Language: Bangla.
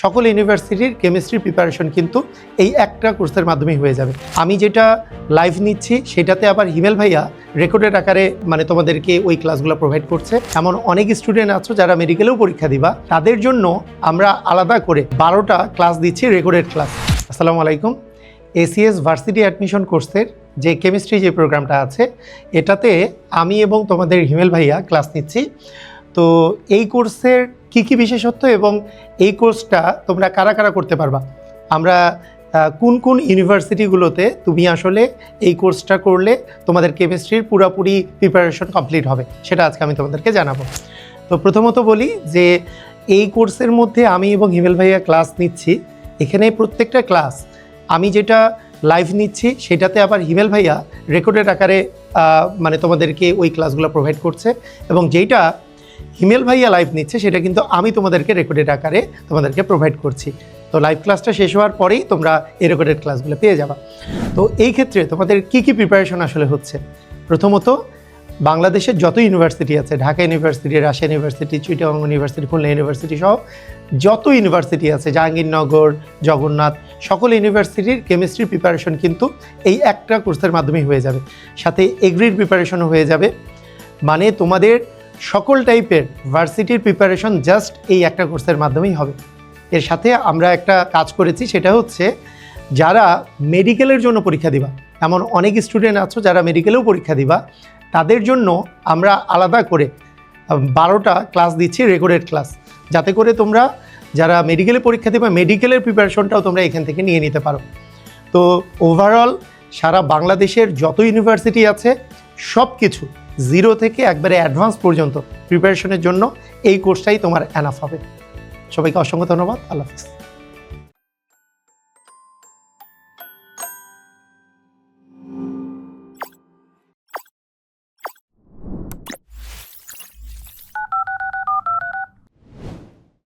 সকল ইউনিভার্সিটির কেমিস্ট্রি প্রিপারেশন কিন্তু এই একটা কোর্সের মাধ্যমেই হয়ে যাবে। আমি যেটা লাইভ নিচ্ছি, সেটাতে আবার হিমেল ভাইয়া রেকর্ডেড আকারে মানে তোমাদেরকে ওই ক্লাসগুলো প্রোভাইড করছে। এমন অনেক স্টুডেন্ট আছো যারা মেডিকেলেও পরীক্ষা দিবা। তাদের জন্য আমরা আলাদা করে বারোটা ক্লাস দিচ্ছি রেকর্ডেড ক্লাস আসসালামু আলাইকুম। এসিএস ভার্সিটি অ্যাডমিশন কোর্সের যে কেমিস্ট্রি যে প্রোগ্রামটা আছে, এটাতে আমি এবং তোমাদের হিমেল ভাইয়া ক্লাস নিচ্ছি। তো এই কোর্সের কি কি বিশেষত্ব এবং এই কোর্সটা তোমরা কারা কারা করতে পারবা? আমরা কোন কোন ইউনিভার্সিটিগুলোতে তুমি আসলে এই কোর্সটা করলে তোমাদের কেমিস্ট্রির পুরোপুরি প্রিপারেশন কমপ্লিট হবে? সেটা আজকে আমি তোমাদেরকে জানাব। তো প্রথমত বলি যে এই কোর্সের মধ্যে আমি এবং হিমেল ভাইয়া ক্লাস নিচ্ছি। এখানে প্রত্যেকটা ক্লাস আমি যেটা লাইভ নিচ্ছি, সেটাতে আবার হিমেল ভাইয়া রেকর্ডেড আকারে মানে তোমাদেরকে ওই ক্লাসগুলো প্রোভাইড করছে এবং যেইটা হিমেল ভাইয়া লাইভ নিচ্ছে, সেটা কিন্তু আমি তোমাদেরকে রেকর্ডেড আকারে তোমাদেরকে প্রোভাইড করছি। তো লাইভ ক্লাসটা শেষ হওয়ার পরেই তোমরা এই রেকর্ডেড ক্লাসগুলো পেয়ে যাবা। তো এই ক্ষেত্রে তোমাদের কি কি প্রিপারেশন আসলে হচ্ছে? প্রথমত, বাংলাদেশের যত ইউনিভার্সিটি আছে, Dhaka university Rajshahi university Chittagong university Khulna university সহ যত ইউনিভার্সিটি আছে, জাহাঙ্গীরনগর, জগন্নাথ, সকল ইউনিভার্সিটির কেমিস্ট্রি প্রিপারেশন কিন্তু এই একটা কোর্সের মাধ্যমেই হয়ে যাবে। সাথে এগ্রির প্রিপারেশনও হয়ে যাবে। মানে তোমাদের সকল টাইপের ভার্সিটির প্রিপারেশন জাস্ট এই একটা কোর্সের মাধ্যমেই হবে। এর সাথে আমরা একটা কাজ করেছি, সেটা হচ্ছে যারা মেডিকেলের জন্য পরীক্ষা দিবা, এমন অনেক স্টুডেন্ট আছো যারা মেডিকেলেও পরীক্ষা দিবা, তাদের জন্য আমরা আলাদা করে বারোটা ক্লাস দিচ্ছি রেকর্ডেড ক্লাস যাতে করে তোমরা যারা মেডিকেলে পরীক্ষা দিবা মেডিকেলের প্রিপারেশনটাও তোমরা এখান থেকে নিয়ে নিতে পারো। তো ওভারঅল সারা বাংলাদেশের যত ইউনিভার্সিটি আছে সব কিছু জিরো থেকে একবারে অ্যাডভান্স পর্যন্ত প্রিপারেশনের জন্য এই কোর্সটাই তোমার অ্যানাফ হবে। সবাইকে অসংখ্য ধন্যবাদ। আল্লাহ হাফিজ।